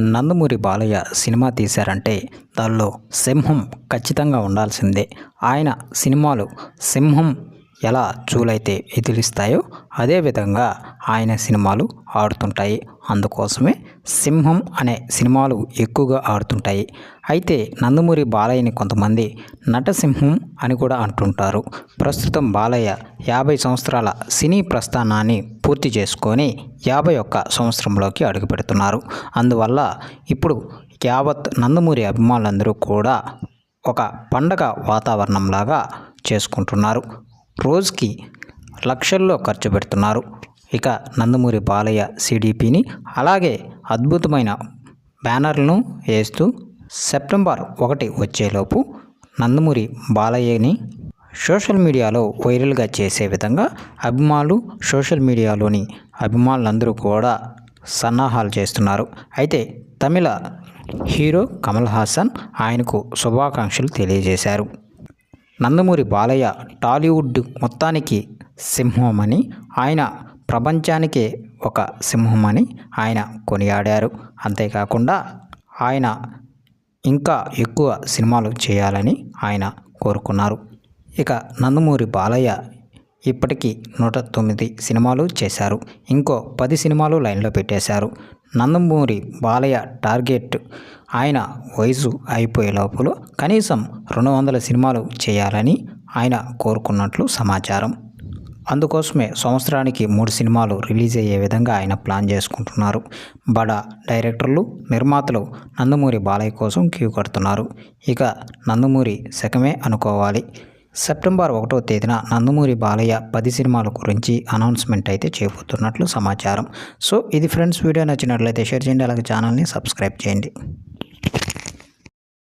Nandamuri Balayya cinema తీశారంటే దానిలో సింహం ఖచ్చితంగా ఉండాల్సిందే. ఆయన సినిమాలు సింహం ఎలా చూలైతే ఎదిలిస్తాయో అదేవిధంగా ఆయన సినిమాలు ఆడుతుంటాయి. అందుకోసమే సింహం అనే సినిమాలు ఎక్కువగా ఆడుతుంటాయి. అయితే నందమూరి బాలయ్యని కొంతమంది నటసింహం అని కూడా అంటుంటారు. ప్రస్తుతం బాలయ్య యాభై సంవత్సరాల సినీ ప్రస్థానాన్ని పూర్తి చేసుకొని యాభై ఒక్క సంవత్సరంలోకి అడుగుపెడుతున్నారు అందువల్ల ఇప్పుడు యావత్ నందమూరి అభిమానులందరూ కూడా ఒక పండగ వాతావరణంలాగా చేసుకుంటున్నారు. రోజుకి లక్షల్లో ఖర్చు పెడుతున్నారు. ఇక నందమూరి బాలయ్య సిడిపిని అలాగే అద్భుతమైన బ్యానర్లను వేస్తూ సెప్టెంబర్ ఒకటి వచ్చేలోపు నందమూరి బాలయ్యని సోషల్ మీడియాలో వైరల్గా చేసే విధంగా అభిమానులు సోషల్ మీడియాలోని అభిమానులందరూ కూడా సన్నాహాలు చేస్తున్నారు. అయితే తమిళ హీరో కమల్ హాసన్ ఆయనకు శుభాకాంక్షలు తెలియజేశారు. నందమూరి బాలయ్య టాలీవుడ్ మొత్తానికి సింహమని ఆయన ప్రపంచానికే ఒక సింహమని ఆయన కొనియాడారు. అంతేకాకుండా ఆయన ఇంకా ఎక్కువ సినిమాలు చేయాలని ఆయన కోరుకున్నారు. ఇక నందమూరి బాలయ్య ఇప్పటికీ నూట తొమ్మిది సినిమాలు చేశారు. ఇంకో పది సినిమాలు లైన్లో పెట్టేశారు. నందమూరి బాలయ్య టార్గెట్ ఆయన వయసు అయిపోయే లోపల కనీసం రెండు వందల సినిమాలు చేయాలని ఆయన కోరుకున్నట్లు సమాచారం. అందుకోసమే సంవత్సరానికి మూడు సినిమాలు రిలీజ్ అయ్యే విధంగా ఆయన ప్లాన్ చేసుకుంటున్నారు. బడా డైరెక్టర్లు నిర్మాతలు నందమూరి బాలయ్య కోసం క్యూ కడుతున్నారు. ఇక నందమూరి శకమే అనుకోవాలి. సెప్టెంబర్ ఒకటో తేదీన నందమూరి బాలయ్య పది సినిమాల గురించి అనౌన్స్మెంట్ అయితే చేయబోతున్నట్లు సమాచారం. సో ఇది ఫ్రెండ్స్ వీడియో నచ్చినట్లయితే షేర్ చేయండి అలాగే ఛానల్ని సబ్స్క్రైబ్ చేయండి.